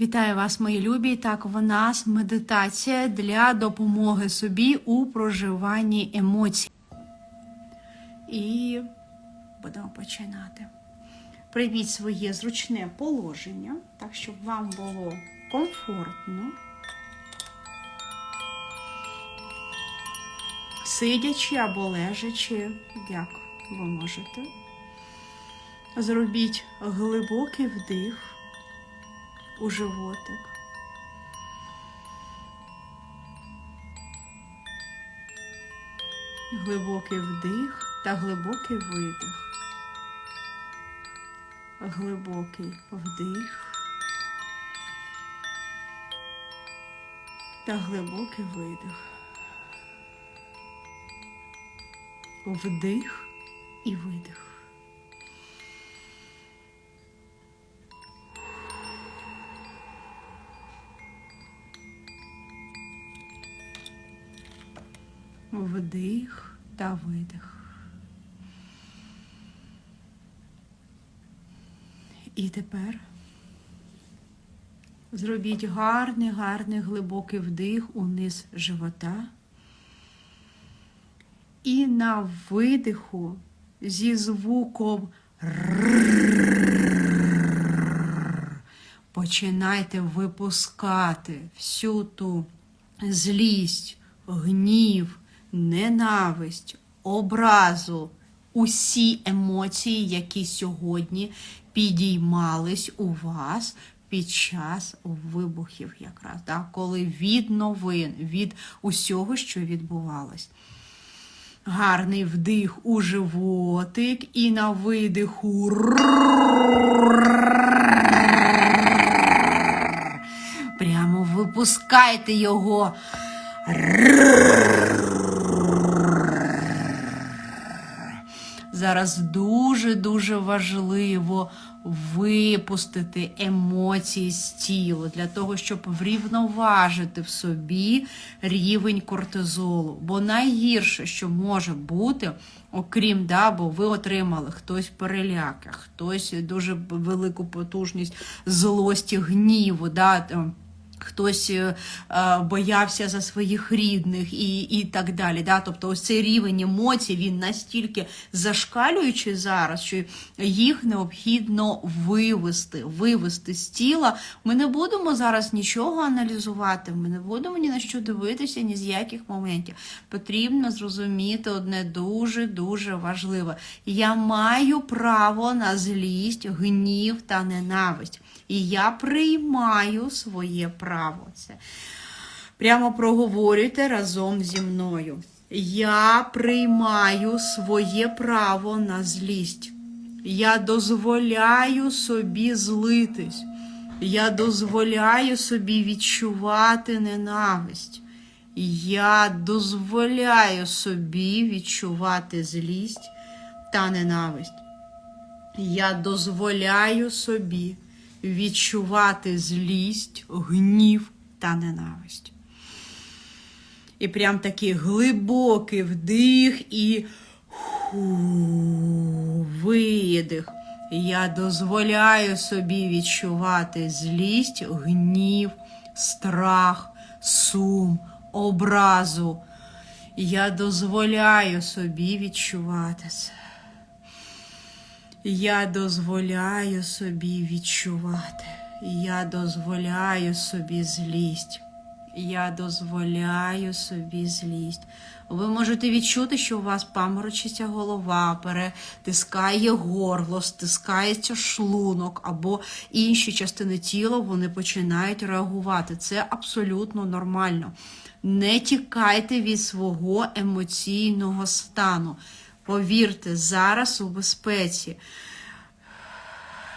Вітаю вас, мої любі. Так, у нас медитація для допомоги собі у проживанні емоцій. І будемо починати. Прийміть своє зручне положення, так, щоб вам було комфортно. Сидячи або лежачи, як ви можете. Зробіть глибокий вдих у животик. Глибокий вдих та глибокий видих. Глибокий вдих та глибокий видих. Вдих і видих. вдих та видих. І тепер зробіть гарний, гарний глибокий вдих униз живота. І на видиху зі звуком починайте випускати всю ту злість, гнів, ненависть, образу, усі емоції, які сьогодні підіймались у вас під час вибухів, якраз да? коли від новин, від усього, що відбувалось. Гарний вдих у животик і на видиху. Прямо випускайте його. Зараз дуже-дуже важливо випустити емоції з тіла для того, щоб врівноважити в собі рівень кортизолу. Бо найгірше, що може бути, окрім да, бо ви отримали хтось переляки, хтось дуже велику потужність злості, гніву. Да, Хтось е, е, боявся за своїх рідних і і так далі. Да? Тобто ось цей рівень емоцій він настільки зашкалюючий зараз, що їх необхідно вивести, вивести з тіла. Ми не будемо зараз нічого аналізувати, ми не будемо ні на що дивитися, ні з яких моментів. Потрібно зрозуміти одне дуже-дуже важливе. Я маю право на злість, гнів та ненависть. І я приймаю своє право. Це прямо проговорюйте разом зі мною. Я приймаю своє право на злість. Я дозволяю собі злитись. Я дозволяю собі відчувати ненависть. Я дозволяю собі відчувати злість та ненависть. Я дозволяю собі відчувати злість, гнів та ненависть. І прям такий глибокий вдих і видих. Я дозволяю собі відчувати злість, гнів, страх, сум, образу. Я дозволяю собі відчувати це. Я дозволяю собі відчувати. Я дозволяю собі злість. Я дозволяю собі злість. Ви можете відчути, що у вас паморочиться голова, перетискає горло, стискається шлунок або інші частини тіла, вони починають реагувати. Це абсолютно нормально. Не тікайте від свого емоційного стану. Повірте, зараз у безпеці.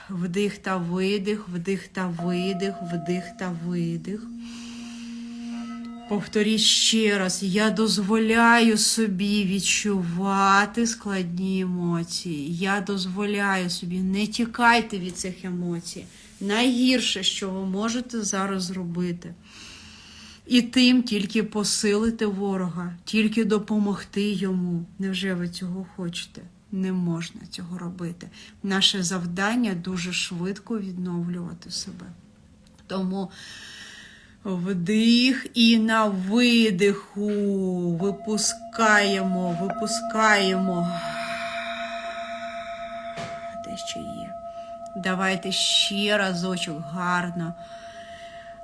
Вдих та видих, вдих та видих, вдих та видих. Повторіть ще раз, я дозволяю собі відчувати складні емоції. Я дозволяю собі, не тікайте від цих емоцій. Найгірше, що ви можете зараз зробити. І тим тільки посилити ворога, тільки допомогти йому. Невже ви цього хочете? Не можна цього робити. Наше завдання дуже швидко відновлювати себе. Тому вдих і на видиху випускаємо, випускаємо. Те, що є. Давайте ще разочок гарно.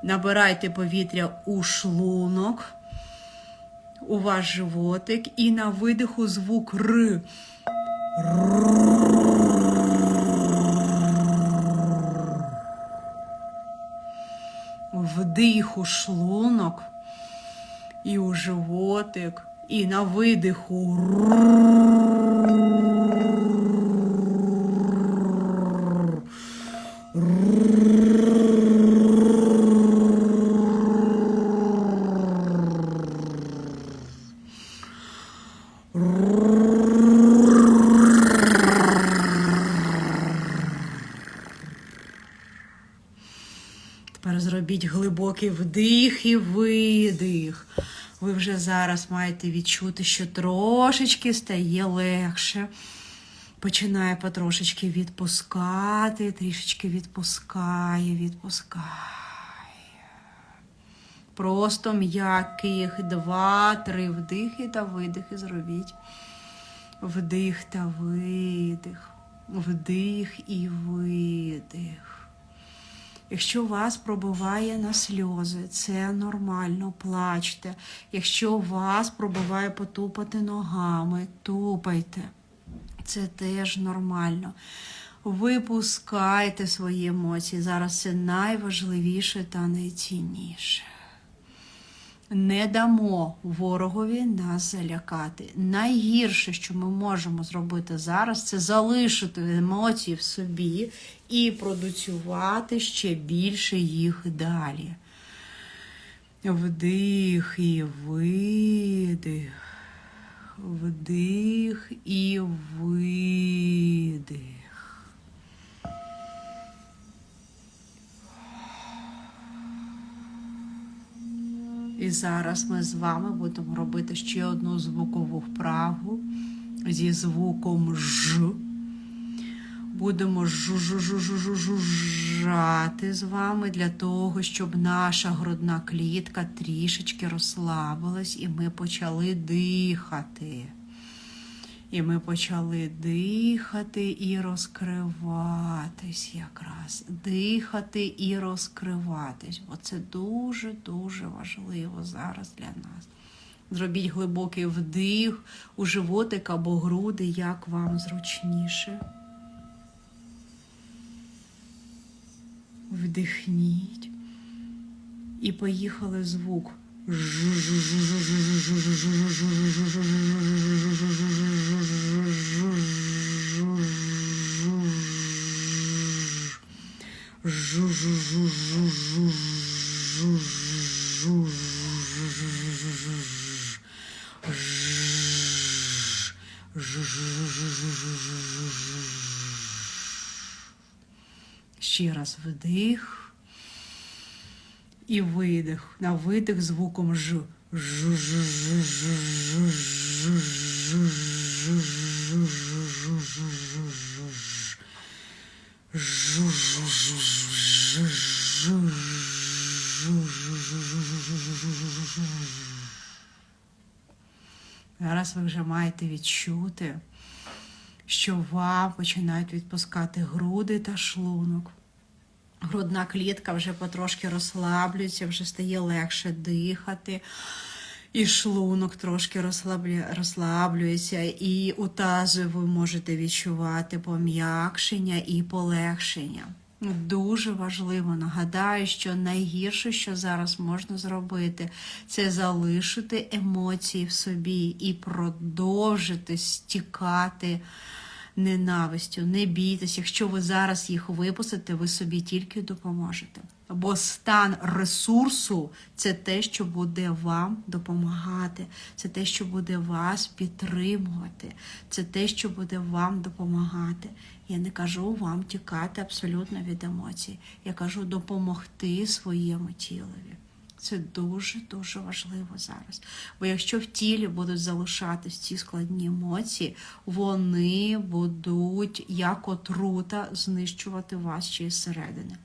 Набирайте повітря у шлунок, у ваш животик, і на видиху звук Р. Вдих у шлунок і у животик, і на видиху. Тепер зробіть глибокий вдих і видих. Ви вже зараз маєте відчути, що трошечки стає легше. Починає потрошечки відпускати, трішечки відпускає, відпускає. Просто м'яких два-три вдихи та видихи зробіть. Вдих та видих. Вдих і видих. Якщо вас пробиває на сльози, це нормально, плачте. Якщо вас пробиває потупати ногами, тупайте. Це теж нормально. Випускайте свої емоції. Зараз це найважливіше та найцінніше. Не дамо ворогові нас залякати. Найгірше, що ми можемо зробити зараз, це залишити емоції в собі і продуцювати ще більше їх далі. Вдих і видих. Вдих і видих. І зараз ми з вами будемо робити ще одну звукову вправу зі звуком Ж. Будемо жужжати з вами для того, щоб наша грудна клітка трішечки розслабилась, і ми почали дихати. І ми почали дихати і розкриватись якраз. Дихати і розкриватись. Бо це дуже-дуже важливо зараз для нас. Зробіть глибокий вдих у животик або груди, як вам зручніше. Вдихніть. І поїхали звук. Ще раз вдих і видих. На видих звуком Ж. Зараз ви вже маєте відчути, що вам починають відпускати груди та шлунок. Грудна клітка вже потрошки розслаблюється, вже стає легше дихати. І шлунок трошки розслаблюється, і у тазу ви можете відчувати пом'якшення і полегшення. Дуже важливо нагадаю, що найгірше, що зараз можна зробити, це залишити емоції в собі і продовжити стікати ненавистю. Не бійтесь, якщо ви зараз їх випустите, ви собі тільки допоможете. Бо стан ресурсу це те, що буде вам допомагати, це те, що буде вас підтримувати, це те, що буде вам допомагати. Я не кажу вам тікати абсолютно від емоцій. Я кажу допомогти своєму тілові. Це дуже-дуже важливо зараз. Бо якщо в тілі будуть залишатись ці складні емоції, вони будуть як отрута знищувати вас ще зсередини.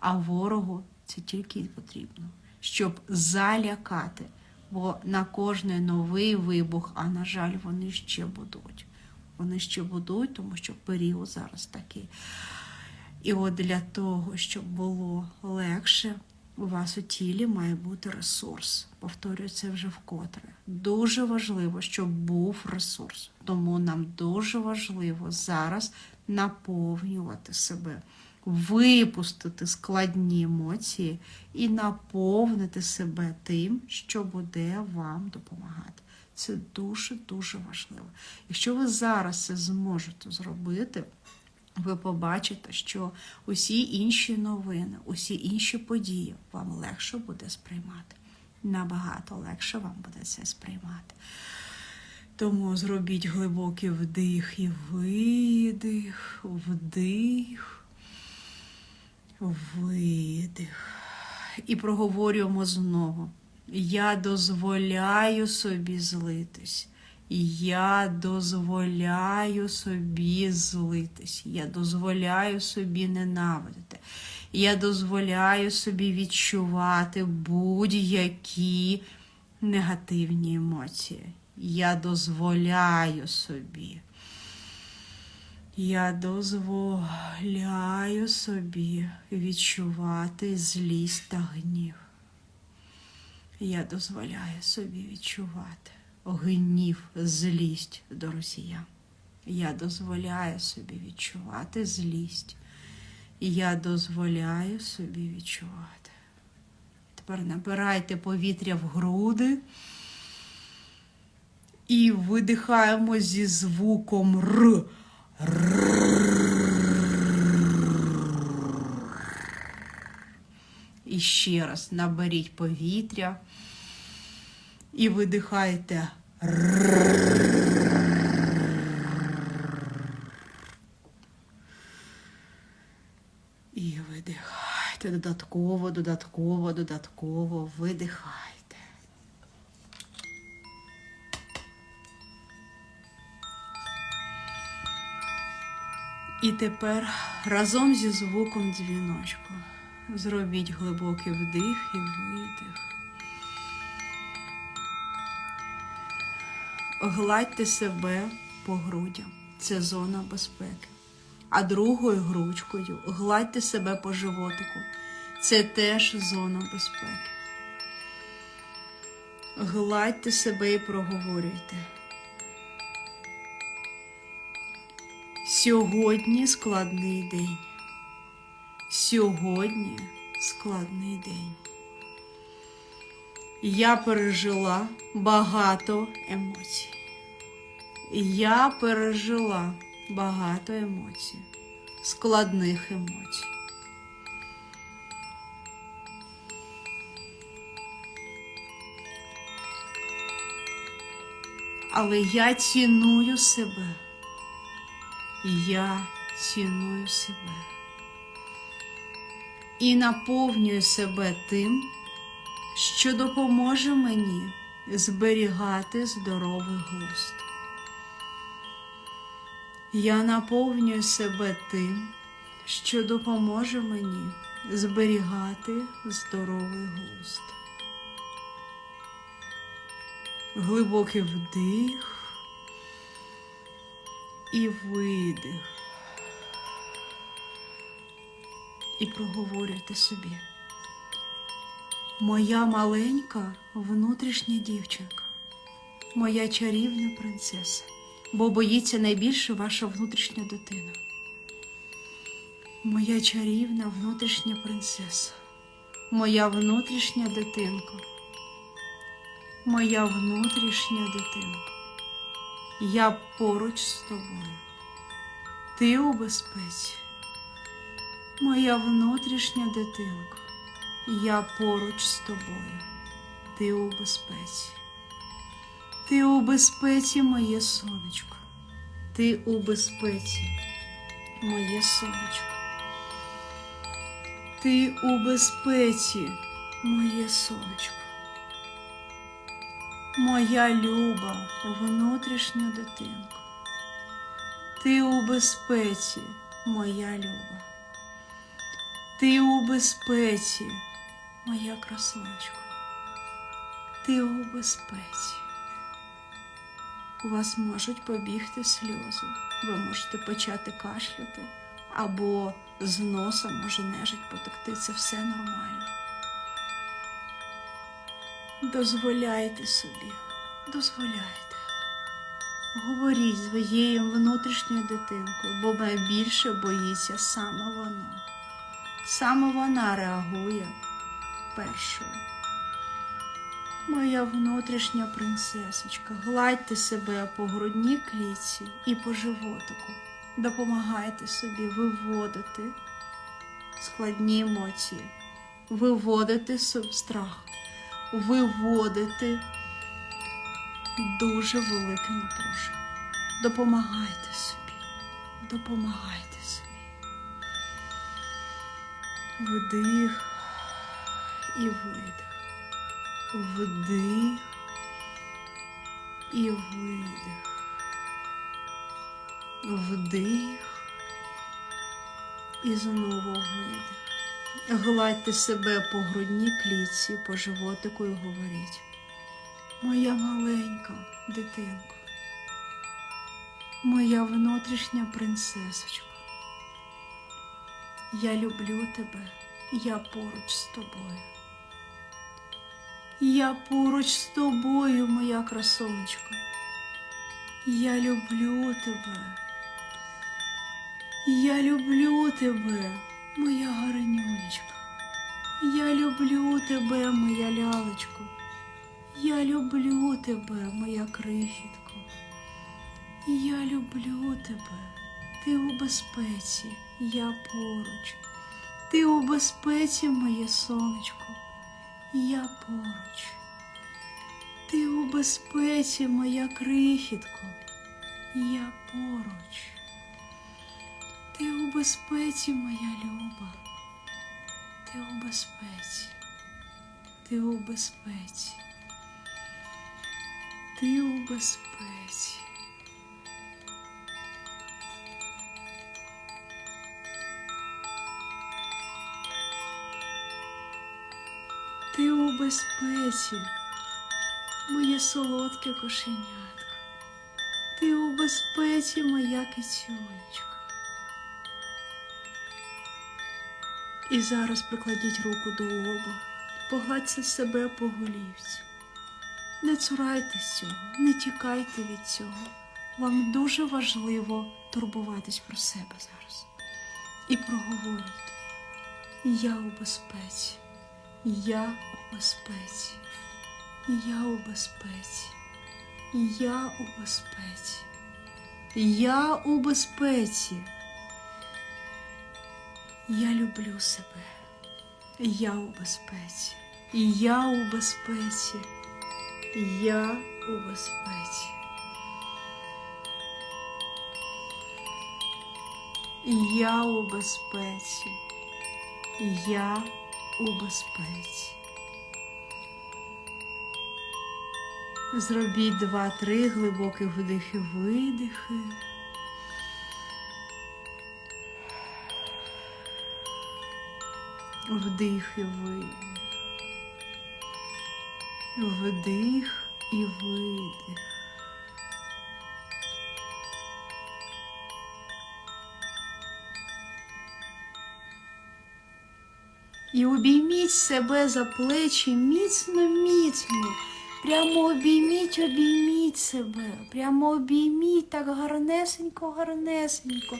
А ворогу Це тільки потрібно, щоб залякати. Бо на кожний новий вибух, а на жаль, вони ще будуть. Вони ще будуть, тому що період зараз такий. І от для того, щоб було легше, у вас у тілі має бути ресурс. Повторюю це вже вкотре. Дуже важливо, щоб був ресурс. Тому нам дуже важливо зараз наповнювати себе, випустити складні емоції і наповнити себе тим, що буде вам допомагати. Це дуже-дуже важливо. Якщо ви зараз це зможете зробити, ви побачите, що усі інші новини, усі інші події вам легше буде сприймати. Набагато легше вам буде це сприймати. Тому зробіть глибокий вдих і видих, вдих, видих. І проговорюємо знову. Я дозволяю собі злитись. Я дозволяю собі злитись. Я дозволяю собі ненавидити. Я дозволяю собі відчувати будь-які негативні емоції. Я дозволяю собі. Я дозволяю собі відчувати злість та гнів. Я дозволяю собі відчувати гнів, злість до росіян. Я дозволяю собі відчувати злість. Я дозволяю собі відчувати. Тепер набирайте повітря в груди і видихаємо зі звуком Р. І ще раз наберіть повітря і видихайте. І видихайте додатково, додатково, додатково видихайте. І тепер разом зі звуком дзвіночку зробіть глибокий вдих і видих. Гладьте себе по грудям. Це зона безпеки. А другою грудькою гладьте себе по животику. Це теж зона безпеки. Гладьте себе і проговорюйте. Сьогодні складний день. Сьогодні складний день. Я пережила багато емоцій. Я пережила багато емоцій, складних емоцій. Але я ціную себе. Я ціную себе. І наповнюю себе тим, що допоможе мені зберігати здоровий глузд. Я наповнюю себе тим, що допоможе мені зберігати здоровий глузд. Глибокий вдих і видих. І проговорюйте собі. Моя маленька внутрішня дівчинка, моя чарівна принцеса, бо боїться найбільше ваша внутрішня дитина. Моя чарівна внутрішня принцеса, моя внутрішня дитинка, моя внутрішня дитинка. Я поруч з тобою. Ти у безпеці, моя внутрішня дитинка. Я поруч з тобою. Ти у безпеці. Ти у безпеці, моє сонечко. Ти у безпеці, моє сонечко. Ти у безпеці, моє сонечко. Моя люба, внутрішня дитинка. Ти у безпеці, моя люба. Ти у безпеці, моя красунечко. Ти у безпеці. У вас можуть побігти сльози, ви можете почати кашляти, або з носа може нежить потекти. Це все нормально. Дозволяйте собі, дозволяйте. Говоріть з своєю внутрішньою дитинкою, бо найбільше боїться саме вона. Саме вона реагує першою. Моя внутрішня принцесочка, гладьте себе по грудній клітці і по животику. Допомагайте собі виводити складні емоції, виводити страх, виводити дуже велике напруження. Допомагайте собі, допомагайте собі. Вдих і видих. Вдих і видих. Вдих і знову видих. Гладьте себе по грудній клітці, по животику і говоріть. Моя маленька дитинко, моя внутрішня принцесочка. Я люблю тебе, я поруч з тобою. Я поруч з тобою, моя красонечко. Я люблю тебе. Я люблю тебе, моя гарнюнечка. Я люблю тебе, моя лялечко. Я люблю тебе, моя крихітко. Я люблю тебе. Ти у безпеці, я поруч. Ти у безпеці, моє сонечко. Я поруч. Ти у безпеці, моя крихітко. Я поруч. Ти у безпеці, моя люба. Ти у безпеці. Ти у безпеці. Ти у безпеці. Ти у безпеці, моє солодке кошенятко. Ти у безпеці, моя кицюнечка. І зараз прикладіть руку до лоба, погладьте себе по голівці. Не цурайтесь цього, не тікайте від цього. Вам дуже важливо турбуватись про себе зараз. І проговорюйте. Я у безпеці. Я у безпеці. Я у безпеці. Я у безпеці. Я у безпеці. Я люблю себе. Я у безпеці. Я у безпеці. Я у безпеці. Я у безпеці. Я у безпеці. Зробіть два-три глибокі вдихи-видихи. Вдих і видих. Вдих і видих. І обійміть себе за плечі міцно, міцно. Прямо обійміть, обійміть себе. Прямо обійміть так гарнесенько, гарнесенько.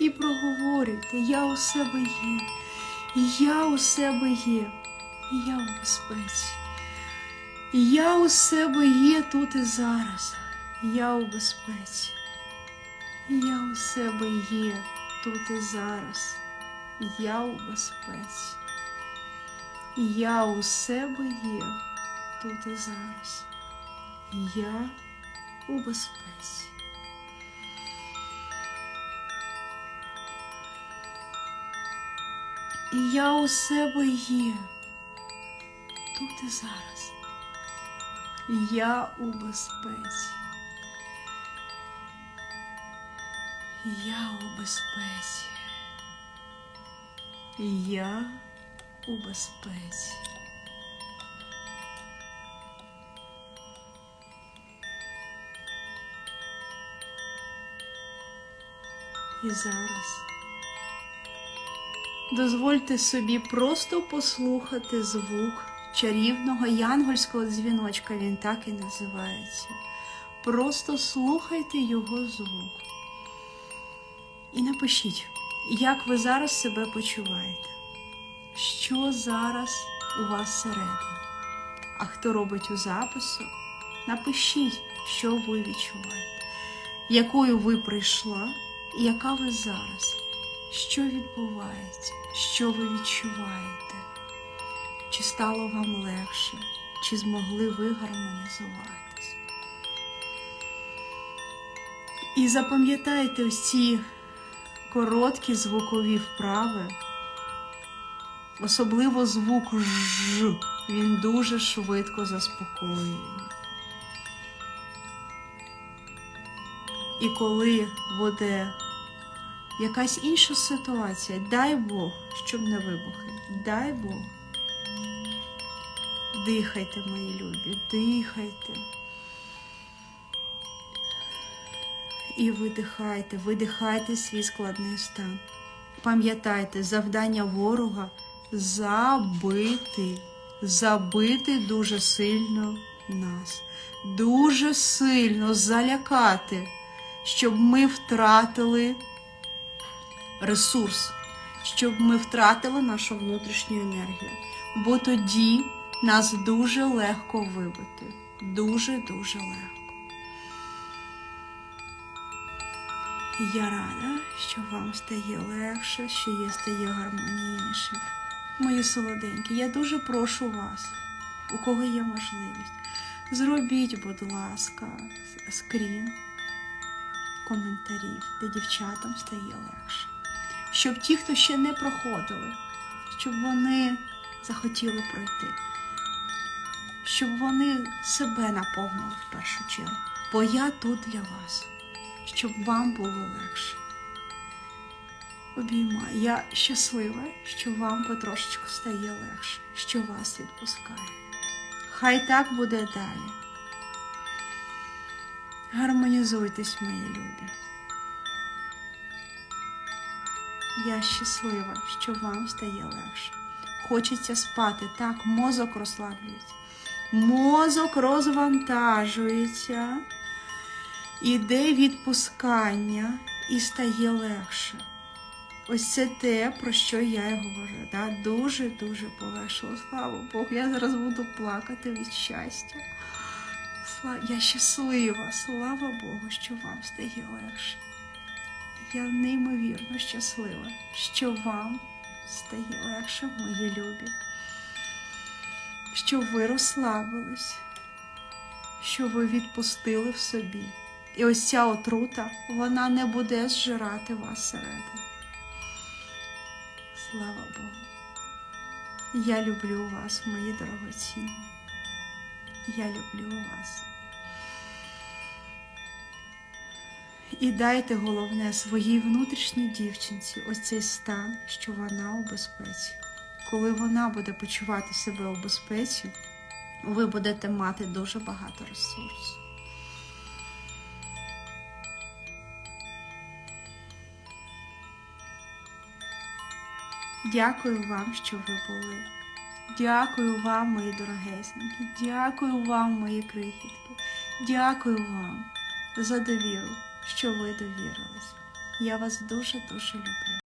І проговорюйте, я у себе є. Я у себе є. Я у безпеці. Я у себе є тут і зараз. Я у безпеці. Я у себе є тут і зараз. Я у безпеці. Я у себе є тут і зараз. Я у безпеці. Я у себе є тут і зараз. Я у безпеці. Я у безпеці. Я у безпеці. І зараз дозвольте собі просто послухати звук чарівного янгольського дзвіночка, він так і називається. Просто слухайте його звук. І напишіть, як ви зараз себе почуваєте, що зараз у вас всередині. А хто робить у запису, напишіть, що ви відчуваєте, якою ви прийшла і яка ви зараз, що відбувається, що ви відчуваєте, чи стало вам легше, чи змогли ви гармонізуватись. І запам'ятайте ось ці короткі звукові вправи, особливо звук ж. Він дуже швидко заспокоює. І коли буде якась інша ситуація, дай Бог, щоб не вибухи, дай Бог. Дихайте, мої любі, дихайте. І видихайте, видихайте свій складний стан. Пам'ятайте, завдання ворога забити, забити дуже сильно нас, дуже сильно залякати, щоб ми втратили ресурс, щоб ми втратили нашу внутрішню енергію. Бо тоді нас дуже легко вибити. Дуже-дуже легко. Я рада, що вам стає легше, що є стає гармонійніше. Мої солоденькі, я дуже прошу вас, у кого є можливість, зробіть, будь ласка, скрін коментарів, де дівчатам стає легше. Щоб ті, хто ще не проходили, щоб вони захотіли пройти, щоб вони себе наповнили в першу чергу. Бо я тут для вас щоб вам було легше. Обіймаю. Я щаслива, що вам потрошечку стає легше, що вас відпускає. Хай так буде далі. Гармонізуйтесь, мої любі. Я щаслива, що вам стає легше. Хочеться спати, так, мозок розслаблюється. Мозок розвантажується іде відпускання і стає легше. Ось це те, про що я й говорю. Да? Дуже-дуже полегшило. Слава Богу, я зараз буду плакати від щастя. Я щаслива, слава Богу, що вам стає легше. Я неймовірно щаслива, що вам стає легше, мої любі, що ви розслабились, що ви відпустили в собі. І ось ця отрута, вона не буде зжирати вас всередині. Слава Богу. Я люблю вас, мої дорогоцінні. Я люблю вас. І дайте головне своїй внутрішній дівчинці ось цей стан, що вона у безпеці. Коли вона буде почувати себе у безпеці, ви будете мати дуже багато ресурсу. Дякую вам, що ви були. Дякую вам, мої дорогесенькі. Дякую вам, мої крихітки. Дякую вам за довіру, що ви довірились. Я вас дуже-дуже люблю.